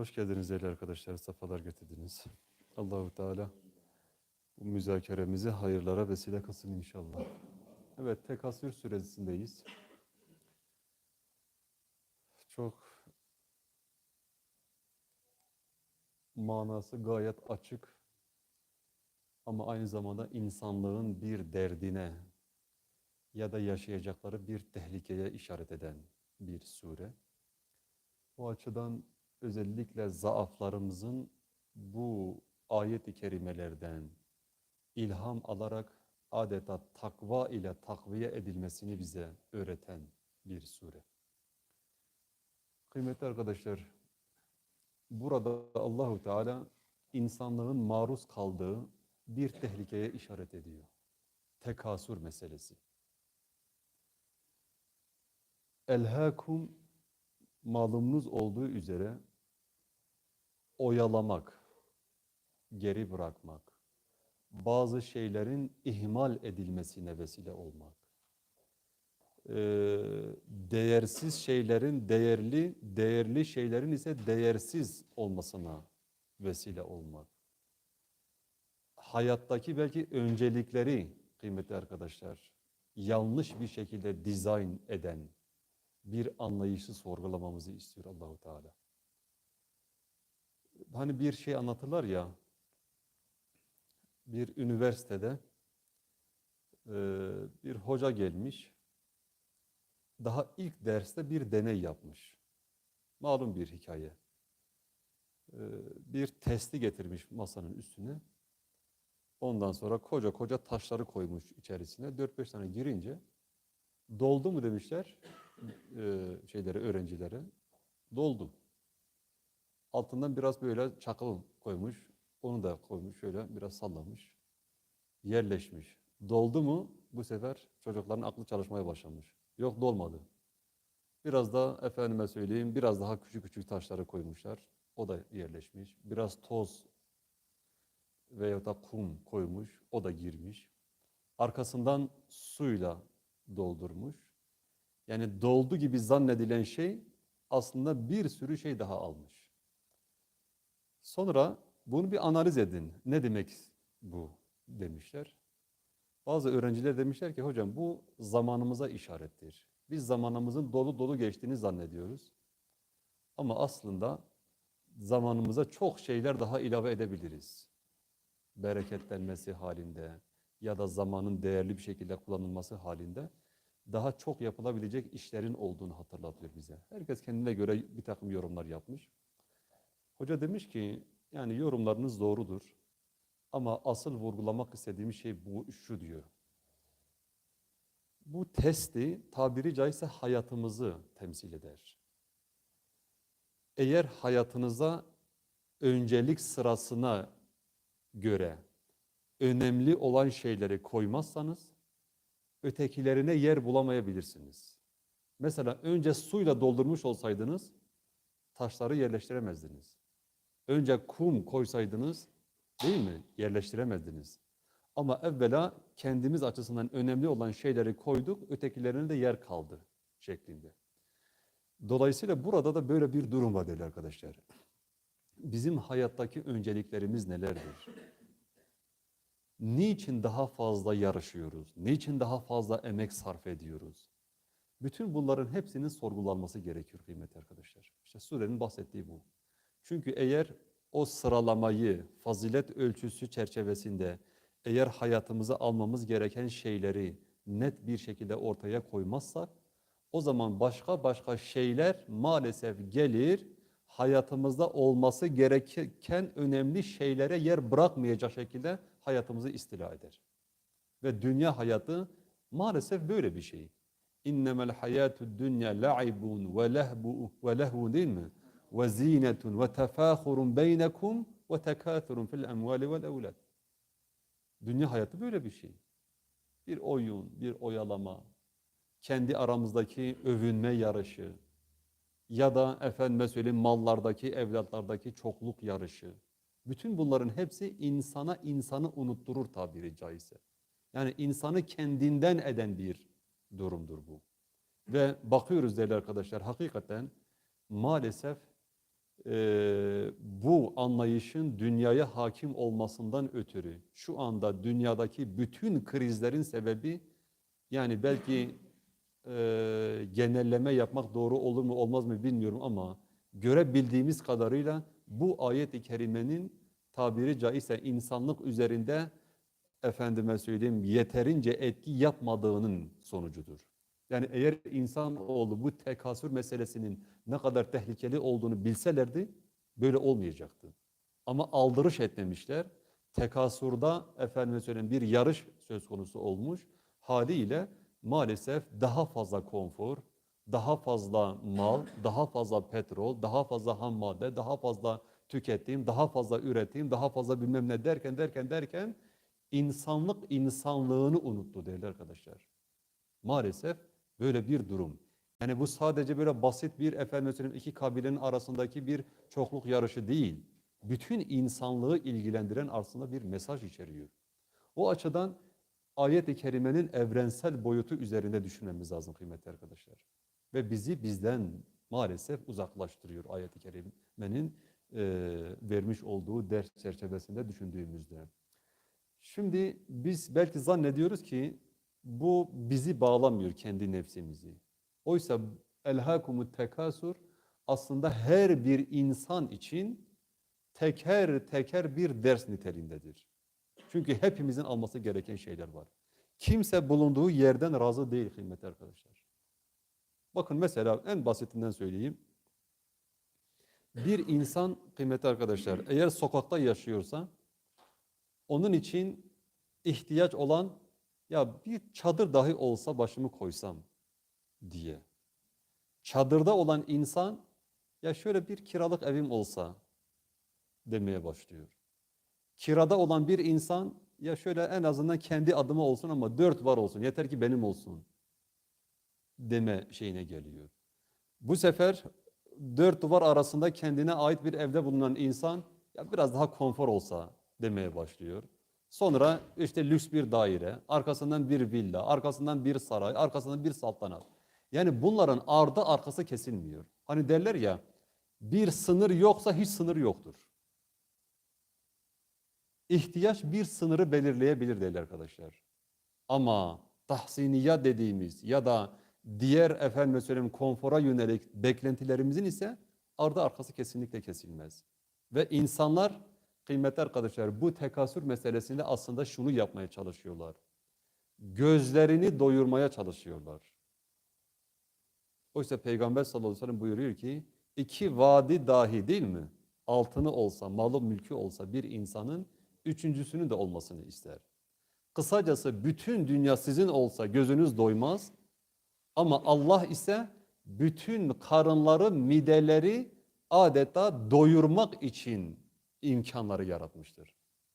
Hoş geldiniz değerli arkadaşlar. Safalar getirdiniz. Allahu Teala bu müzakeremizi hayırlara vesile kılsın inşallah. Evet, Tekasür süresindeyiz. Çok manası gayet açık ama aynı zamanda insanlığın bir derdine ya da yaşayacakları bir tehlikeye işaret eden bir sure. O açıdan özellikle zaaflarımızın bu ayet-i kerimelerden ilham alarak adeta takva ile takviye edilmesini bize öğreten bir sure. Kıymetli arkadaşlar, burada Allahu Teala insanlığın maruz kaldığı bir tehlikeye işaret ediyor. Tekasür meselesi. Elhâkum malumunuz olduğu üzere oyalamak, geri bırakmak, bazı şeylerin ihmal edilmesine vesile olmak, ee, değersiz şeylerin değerli, değerli şeylerin ise değersiz olmasına vesile olmak. Hayattaki belki öncelikleri kıymetli arkadaşlar yanlış bir şekilde dizayn eden bir anlayışı sorgulamamızı istiyor Allahu Teala. Hani bir şey anlatırlar ya, bir üniversitede e, bir hoca gelmiş, daha ilk derste bir deney yapmış. Malum bir hikaye. E, bir testi getirmiş masanın üstüne. Ondan sonra koca koca taşları koymuş içerisine. 4-5 tane girince doldu mu demişler e, şeylere, öğrencilere. Doldu. Altından biraz böyle çakıl koymuş. Onu da koymuş şöyle biraz sallamış. Yerleşmiş. Doldu mu bu sefer çocukların aklı çalışmaya başlamış. Yok dolmadı. Biraz da efendime söyleyeyim biraz daha küçük küçük taşları koymuşlar. O da yerleşmiş. Biraz toz veya da kum koymuş. O da girmiş. Arkasından suyla doldurmuş. Yani doldu gibi zannedilen şey aslında bir sürü şey daha almış. Sonra bunu bir analiz edin. Ne demek bu demişler. Bazı öğrenciler demişler ki hocam bu zamanımıza işarettir. Biz zamanımızın dolu dolu geçtiğini zannediyoruz. Ama aslında zamanımıza çok şeyler daha ilave edebiliriz. Bereketlenmesi halinde ya da zamanın değerli bir şekilde kullanılması halinde daha çok yapılabilecek işlerin olduğunu hatırlatıyor bize. Herkes kendine göre bir takım yorumlar yapmış. Hoca demiş ki yani yorumlarınız doğrudur ama asıl vurgulamak istediğim şey bu şu diyor. Bu testi tabiri caizse hayatımızı temsil eder. Eğer hayatınıza öncelik sırasına göre önemli olan şeyleri koymazsanız ötekilerine yer bulamayabilirsiniz. Mesela önce suyla doldurmuş olsaydınız taşları yerleştiremezdiniz. Önce kum koysaydınız değil mi? Yerleştiremezdiniz. Ama evvela kendimiz açısından önemli olan şeyleri koyduk, ötekilerine de yer kaldı şeklinde. Dolayısıyla burada da böyle bir durum var değerli arkadaşlar. Bizim hayattaki önceliklerimiz nelerdir? Niçin daha fazla yarışıyoruz? Niçin daha fazla emek sarf ediyoruz? Bütün bunların hepsinin sorgulanması gerekiyor kıymetli arkadaşlar. İşte surenin bahsettiği bu. Çünkü eğer o sıralamayı fazilet ölçüsü çerçevesinde eğer hayatımıza almamız gereken şeyleri net bir şekilde ortaya koymazsak o zaman başka başka şeyler maalesef gelir hayatımızda olması gereken önemli şeylere yer bırakmayacak şekilde hayatımızı istila eder. Ve dünya hayatı maalesef böyle bir şey. İnnemel hayatu dünya la'ibun ve lehbu ve lehvu değil mi? Beynekum ve tekâthurun fil emvâli vel evlad. Dünya hayatı böyle bir şey. Bir oyun, bir oyalama, kendi aramızdaki övünme yarışı ya da efendime söyleyeyim mallardaki, evlatlardaki çokluk yarışı. Bütün bunların hepsi insana insanı unutturur tabiri caizse. Yani insanı kendinden eden bir durumdur bu. Ve bakıyoruz değerli arkadaşlar hakikaten maalesef e, bu anlayışın dünyaya hakim olmasından ötürü şu anda dünyadaki bütün krizlerin sebebi yani belki e, genelleme yapmak doğru olur mu olmaz mı bilmiyorum ama görebildiğimiz kadarıyla bu ayet-i kerimenin tabiri caizse insanlık üzerinde efendime söyleyeyim yeterince etki yapmadığının sonucudur. Yani eğer insanoğlu bu tekasür meselesinin ne kadar tehlikeli olduğunu bilselerdi böyle olmayacaktı. Ama aldırış etmemişler. Tekasürda efendime söyleyeyim bir yarış söz konusu olmuş. Haliyle maalesef daha fazla konfor, daha fazla mal, daha fazla petrol, daha fazla ham madde, daha fazla tüketeyim, daha fazla üreteyim, daha fazla bilmem ne derken derken derken insanlık insanlığını unuttu değerli arkadaşlar. Maalesef böyle bir durum. Yani bu sadece böyle basit bir efendim iki kabilenin arasındaki bir çokluk yarışı değil. Bütün insanlığı ilgilendiren aslında bir mesaj içeriyor. O açıdan ayet-i kerimenin evrensel boyutu üzerinde düşünmemiz lazım kıymetli arkadaşlar. Ve bizi bizden maalesef uzaklaştırıyor ayet-i kerimenin e, vermiş olduğu ders çerçevesinde düşündüğümüzde. Şimdi biz belki zannediyoruz ki bu bizi bağlamıyor kendi nefsimizi. Oysa elhakumut tekasur aslında her bir insan için teker teker bir ders niteliğindedir. Çünkü hepimizin alması gereken şeyler var. Kimse bulunduğu yerden razı değil kıymetli arkadaşlar. Bakın mesela en basitinden söyleyeyim. Bir insan kıymetli arkadaşlar eğer sokakta yaşıyorsa onun için ihtiyaç olan ya bir çadır dahi olsa başımı koysam diye. Çadırda olan insan ya şöyle bir kiralık evim olsa demeye başlıyor. Kirada olan bir insan ya şöyle en azından kendi adıma olsun ama dört var olsun yeter ki benim olsun deme şeyine geliyor. Bu sefer dört duvar arasında kendine ait bir evde bulunan insan ya biraz daha konfor olsa demeye başlıyor. Sonra işte lüks bir daire, arkasından bir villa, arkasından bir saray, arkasından bir saltanat. Yani bunların ardı arkası kesilmiyor. Hani derler ya bir sınır yoksa hiç sınır yoktur. İhtiyaç bir sınırı belirleyebilir değerli arkadaşlar. Ama tahsiniya dediğimiz ya da diğer efendim söyleyeyim konfora yönelik beklentilerimizin ise ardı arkası kesinlikle kesilmez. Ve insanlar kıymetli arkadaşlar bu tekasür meselesinde aslında şunu yapmaya çalışıyorlar. Gözlerini doyurmaya çalışıyorlar. Oysa Peygamber sallallahu aleyhi ve sellem buyuruyor ki iki vadi dahi değil mi? Altını olsa, malı mülkü olsa bir insanın üçüncüsünün de olmasını ister. Kısacası bütün dünya sizin olsa gözünüz doymaz ama Allah ise bütün karınları, mideleri adeta doyurmak için imkanları yaratmıştır.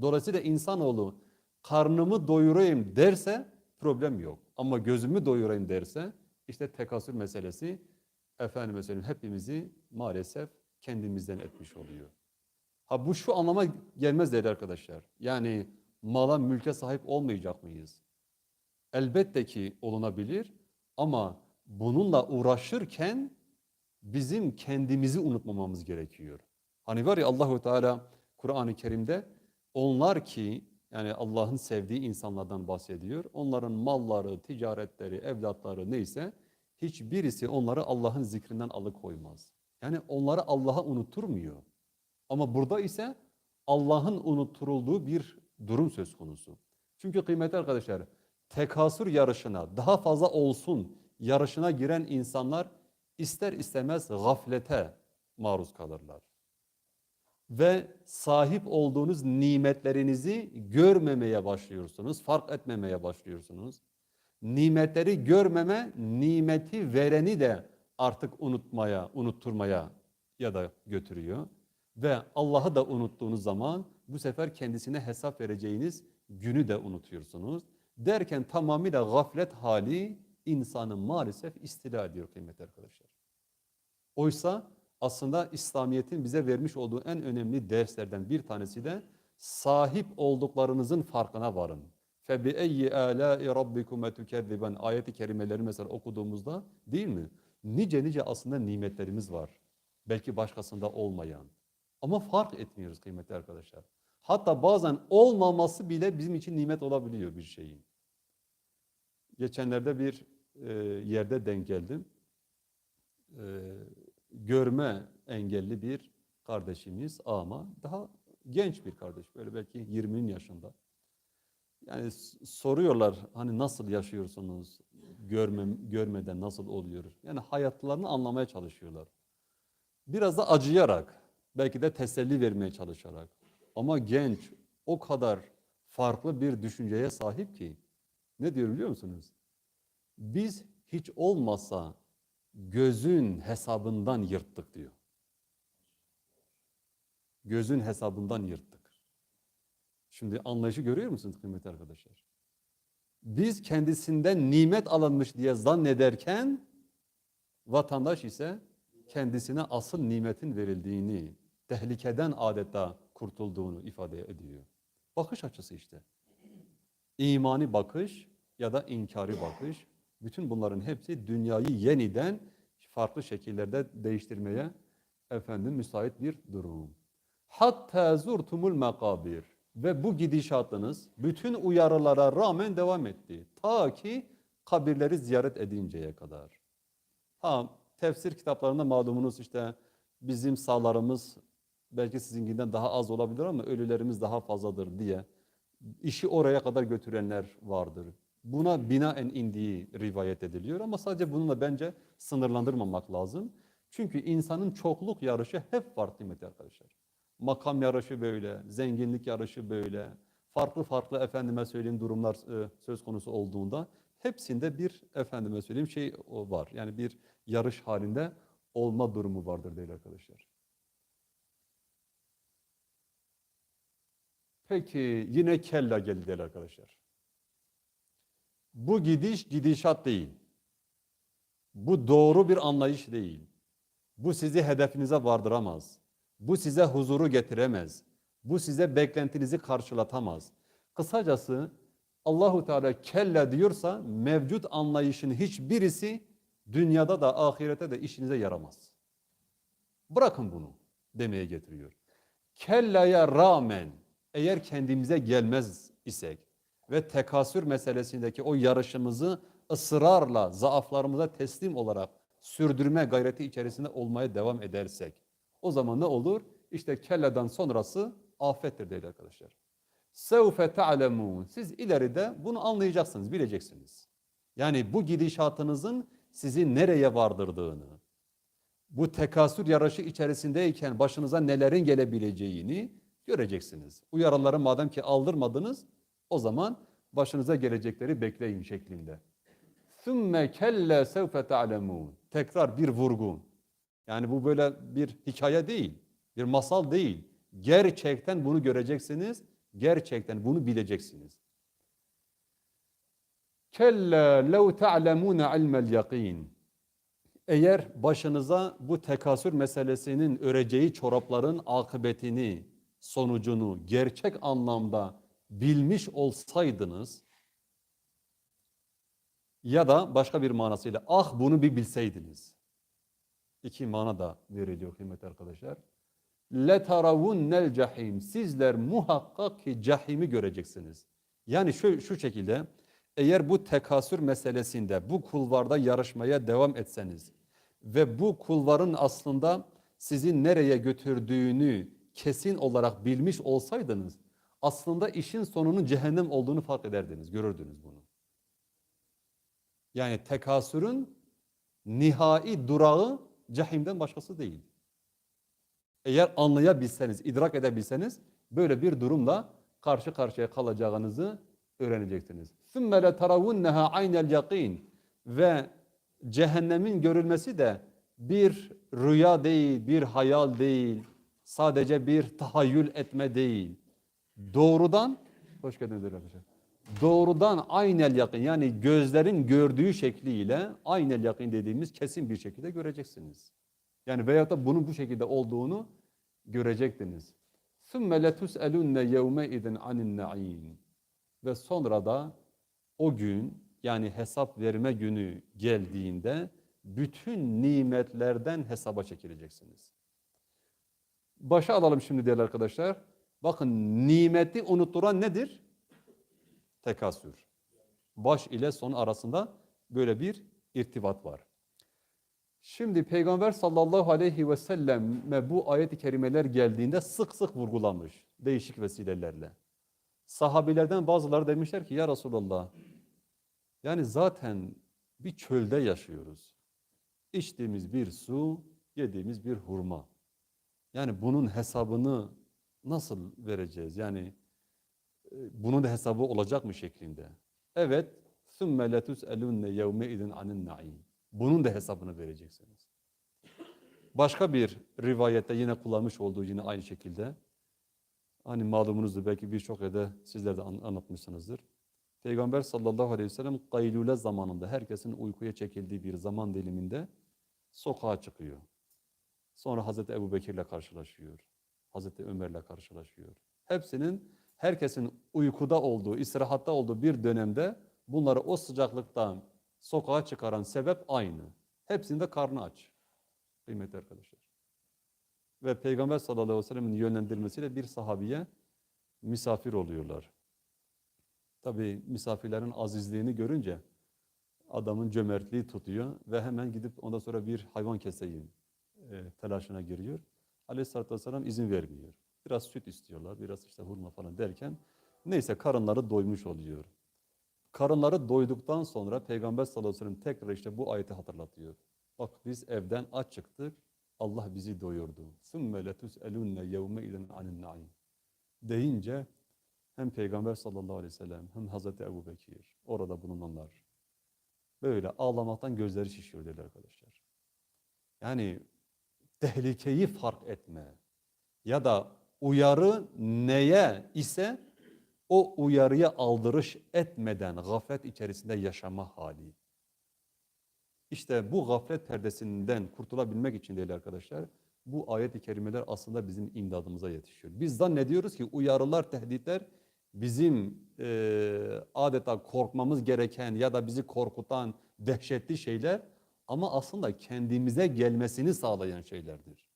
Dolayısıyla insanoğlu karnımı doyurayım derse problem yok. Ama gözümü doyurayım derse işte tekasür meselesi efendime söyleyeyim hepimizi maalesef kendimizden etmiş oluyor. Ha bu şu anlama gelmez değerli arkadaşlar. Yani mala mülke sahip olmayacak mıyız? Elbette ki olunabilir ama bununla uğraşırken bizim kendimizi unutmamamız gerekiyor. Hani var ya Allahu Teala Kur'an-ı Kerim'de onlar ki yani Allah'ın sevdiği insanlardan bahsediyor. Onların malları, ticaretleri, evlatları neyse hiçbirisi onları Allah'ın zikrinden alıkoymaz. Yani onları Allah'a unutturmuyor. Ama burada ise Allah'ın unutturulduğu bir durum söz konusu. Çünkü kıymetli arkadaşlar tekasür yarışına daha fazla olsun yarışına giren insanlar ister istemez gaflete maruz kalırlar. Ve sahip olduğunuz nimetlerinizi görmemeye başlıyorsunuz, fark etmemeye başlıyorsunuz. Nimetleri görmeme, nimeti vereni de artık unutmaya, unutturmaya ya da götürüyor. Ve Allah'ı da unuttuğunuz zaman bu sefer kendisine hesap vereceğiniz günü de unutuyorsunuz. Derken tamamıyla gaflet hali insanı maalesef istila ediyor kıymetli arkadaşlar. Oysa aslında İslamiyet'in bize vermiş olduğu en önemli derslerden bir tanesi de sahip olduklarınızın farkına varın. فَبِأَيِّ آلَاءِ رَبِّكُمَ تُكَذِّبًا ayeti kerimeleri mesela okuduğumuzda değil mi? Nice nice aslında nimetlerimiz var. Belki başkasında olmayan. Ama fark etmiyoruz kıymetli arkadaşlar. Hatta bazen olmaması bile bizim için nimet olabiliyor bir şeyin. Geçenlerde bir e, yerde denk geldim. E, görme engelli bir kardeşimiz ama daha genç bir kardeş. Böyle belki 20'nin yaşında. Yani soruyorlar hani nasıl yaşıyorsunuz? Görme, görmeden nasıl oluyor? Yani hayatlarını anlamaya çalışıyorlar. Biraz da acıyarak, belki de teselli vermeye çalışarak. Ama genç o kadar farklı bir düşünceye sahip ki ne diyor biliyor musunuz? Biz hiç olmasa gözün hesabından yırttık diyor. Gözün hesabından yırttık. Şimdi anlayışı görüyor musunuz kıymetli arkadaşlar? Biz kendisinden nimet alınmış diye zannederken vatandaş ise kendisine asıl nimetin verildiğini, tehlikeden adeta kurtulduğunu ifade ediyor. Bakış açısı işte. İmani bakış ya da inkari bakış. Bütün bunların hepsi dünyayı yeniden farklı şekillerde değiştirmeye efendim müsait bir durum. Hatta zurtumul makabir ve bu gidişatınız bütün uyarılara rağmen devam etti. Ta ki kabirleri ziyaret edinceye kadar. Ha tefsir kitaplarında malumunuz işte bizim sağlarımız belki sizinkinden daha az olabilir ama ölülerimiz daha fazladır diye işi oraya kadar götürenler vardır. Buna binaen indiği rivayet ediliyor ama sadece bununla bence sınırlandırmamak lazım. Çünkü insanın çokluk yarışı hep var kıymetli arkadaşlar. Makam yarışı böyle, zenginlik yarışı böyle, farklı farklı efendime söyleyeyim durumlar e, söz konusu olduğunda hepsinde bir efendime söyleyeyim şey var. Yani bir yarış halinde olma durumu vardır değerli arkadaşlar. Peki yine kella geldi değerli arkadaşlar. Bu gidiş gidişat değil. Bu doğru bir anlayış değil. Bu sizi hedefinize vardıramaz. Bu size huzuru getiremez. Bu size beklentinizi karşılatamaz. Kısacası Allahu Teala kella diyorsa mevcut anlayışın hiçbirisi dünyada da ahirete de işinize yaramaz. Bırakın bunu demeye getiriyor. Kellaya rağmen eğer kendimize gelmez isek ve tekasür meselesindeki o yarışımızı ısrarla zaaflarımıza teslim olarak sürdürme gayreti içerisinde olmaya devam edersek o zaman ne olur? İşte kelladan sonrası afettir değerli arkadaşlar. Sevfe ta'lemun. Siz ileride bunu anlayacaksınız, bileceksiniz. Yani bu gidişatınızın sizi nereye vardırdığını, bu tekasür yarışı içerisindeyken başınıza nelerin gelebileceğini göreceksiniz. Uyarıları madem ki aldırmadınız, o zaman başınıza gelecekleri bekleyin şeklinde. ثُمَّ كَلَّا سَوْفَ تَعْلَمُونَ Tekrar bir vurgu. Yani bu böyle bir hikaye değil, bir masal değil. Gerçekten bunu göreceksiniz, gerçekten bunu bileceksiniz. Kella lev ta'lemuna ilmel yakin. Eğer başınıza bu tekasür meselesinin öreceği çorapların akıbetini, sonucunu gerçek anlamda bilmiş olsaydınız ya da başka bir manasıyla ah bunu bir bilseydiniz. İki mana da veriliyor kıymetli arkadaşlar. لَتَرَوُنَّ cahim. Sizler muhakkak ki cahimi göreceksiniz. Yani şu, şu şekilde eğer bu tekasür meselesinde bu kulvarda yarışmaya devam etseniz ve bu kulvarın aslında sizi nereye götürdüğünü kesin olarak bilmiş olsaydınız aslında işin sonunun cehennem olduğunu fark ederdiniz, görürdünüz bunu. Yani tekasürün nihai durağı cehimden başkası değil. Eğer anlayabilseniz, idrak edebilseniz böyle bir durumla karşı karşıya kalacağınızı öğreneceksiniz. ثُمَّ لَتَرَوُنَّهَا عَيْنَ الْيَقِينَ Ve cehennemin görülmesi de bir rüya değil, bir hayal değil, sadece bir tahayyül etme değil. Doğrudan, hoş geldiniz arkadaşlar. Doğrudan aynel yakın yani gözlerin gördüğü şekliyle aynel yakın dediğimiz kesin bir şekilde göreceksiniz. Yani veyahut da bunun bu şekilde olduğunu görecektiniz. ثُمَّ لَتُسْأَلُنَّ يَوْمَئِذٍ عَنِ النَّعِيمِ Ve sonra da o gün yani hesap verme günü geldiğinde bütün nimetlerden hesaba çekileceksiniz. Başa alalım şimdi değerli arkadaşlar. Bakın nimeti unutturan nedir? Tekasür. Baş ile son arasında böyle bir irtibat var. Şimdi Peygamber sallallahu aleyhi ve selleme bu ayet-i kerimeler geldiğinde sık sık vurgulanmış değişik vesilelerle. Sahabilerden bazıları demişler ki ya Resulallah yani zaten bir çölde yaşıyoruz. İçtiğimiz bir su, yediğimiz bir hurma. Yani bunun hesabını nasıl vereceğiz? Yani e, bunun da hesabı olacak mı şeklinde? Evet. ثُمَّ لَتُسْأَلُنَّ يَوْمَئِذٍ عَنِ النَّعِيمِ Bunun da hesabını vereceksiniz. Başka bir rivayette yine kullanmış olduğu yine aynı şekilde. Hani malumunuzdur belki birçok yerde sizler de an- anlatmışsınızdır. Peygamber sallallahu aleyhi ve sellem kaylule zamanında herkesin uykuya çekildiği bir zaman diliminde sokağa çıkıyor. Sonra Hazreti Ebu Bekir'le karşılaşıyor. Hazreti Ömer'le karşılaşıyor. Hepsinin, herkesin uykuda olduğu, istirahatta olduğu bir dönemde bunları o sıcaklıktan sokağa çıkaran sebep aynı. Hepsinde karnı aç. Kıymetli arkadaşlar. Ve Peygamber sallallahu aleyhi ve sellem'in yönlendirmesiyle bir sahabiye misafir oluyorlar. Tabii misafirlerin azizliğini görünce adamın cömertliği tutuyor ve hemen gidip ondan sonra bir hayvan keseyim e, telaşına giriyor. Aleyhisselatü Vesselam izin vermiyor. Biraz süt istiyorlar, biraz işte hurma falan derken neyse karınları doymuş oluyor. Karınları doyduktan sonra Peygamber sallallahu aleyhi ve sellem tekrar işte bu ayeti hatırlatıyor. Bak biz evden aç çıktık, Allah bizi doyurdu. ثُمَّ لَتُسْأَلُنَّ يَوْمَئِذٍ عَنِ النَّعِيمِ Deyince hem Peygamber sallallahu aleyhi ve sellem hem Hazreti Ebu Bekir orada bulunanlar böyle ağlamaktan gözleri şişiyor dedi arkadaşlar. Yani tehlikeyi fark etme ya da uyarı neye ise o uyarıya aldırış etmeden gaflet içerisinde yaşama hali. İşte bu gaflet perdesinden kurtulabilmek için değil arkadaşlar, bu ayet-i kerimeler aslında bizim imdadımıza yetişiyor. Biz zannediyoruz ki uyarılar, tehditler bizim eee, adeta korkmamız gereken ya da bizi korkutan dehşetli şeyler ama aslında kendimize gelmesini sağlayan şeylerdir.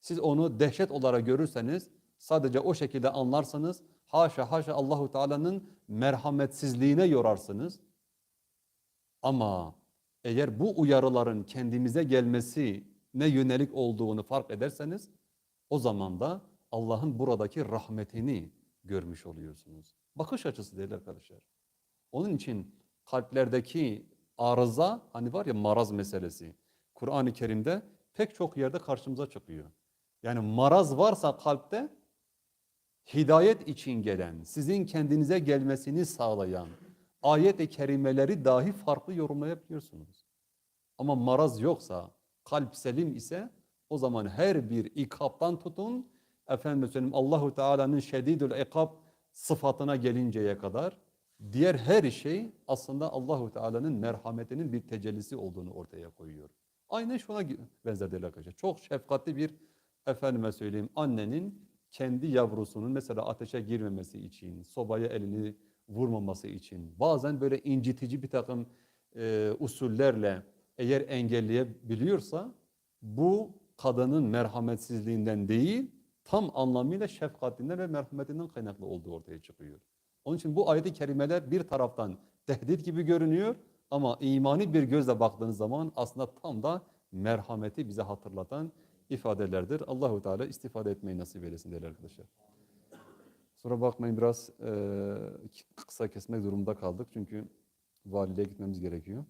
Siz onu dehşet olarak görürseniz, sadece o şekilde anlarsanız, haşa haşa Allahu Teala'nın merhametsizliğine yorarsınız. Ama eğer bu uyarıların kendimize gelmesi ne yönelik olduğunu fark ederseniz, o zaman da Allah'ın buradaki rahmetini görmüş oluyorsunuz. Bakış açısı değil arkadaşlar. Onun için kalplerdeki arıza, hani var ya maraz meselesi, Kur'an-ı Kerim'de pek çok yerde karşımıza çıkıyor. Yani maraz varsa kalpte, hidayet için gelen, sizin kendinize gelmesini sağlayan ayet-i kerimeleri dahi farklı yorumlayabiliyorsunuz. Ama maraz yoksa, kalp selim ise o zaman her bir ikaptan tutun, efendim söyleyeyim Allahu Teala'nın şedidül ikab sıfatına gelinceye kadar diğer her şey aslında Allahu Teala'nın merhametinin bir tecellisi olduğunu ortaya koyuyor. Aynen şuna benzer değerli arkadaşlar. Çok şefkatli bir efendime söyleyeyim annenin kendi yavrusunun mesela ateşe girmemesi için, sobaya elini vurmaması için, bazen böyle incitici bir takım e, usullerle eğer engelleyebiliyorsa bu kadının merhametsizliğinden değil, tam anlamıyla şefkatinden ve merhametinden kaynaklı olduğu ortaya çıkıyor. Onun için bu ayet-i kerimeler bir taraftan tehdit gibi görünüyor ama imani bir gözle baktığınız zaman aslında tam da merhameti bize hatırlatan ifadelerdir. Allahu Teala istifade etmeyi nasip eylesin değerli arkadaşlar. Sonra bakmayın biraz e, kısa kesmek durumunda kaldık çünkü valiliğe gitmemiz gerekiyor.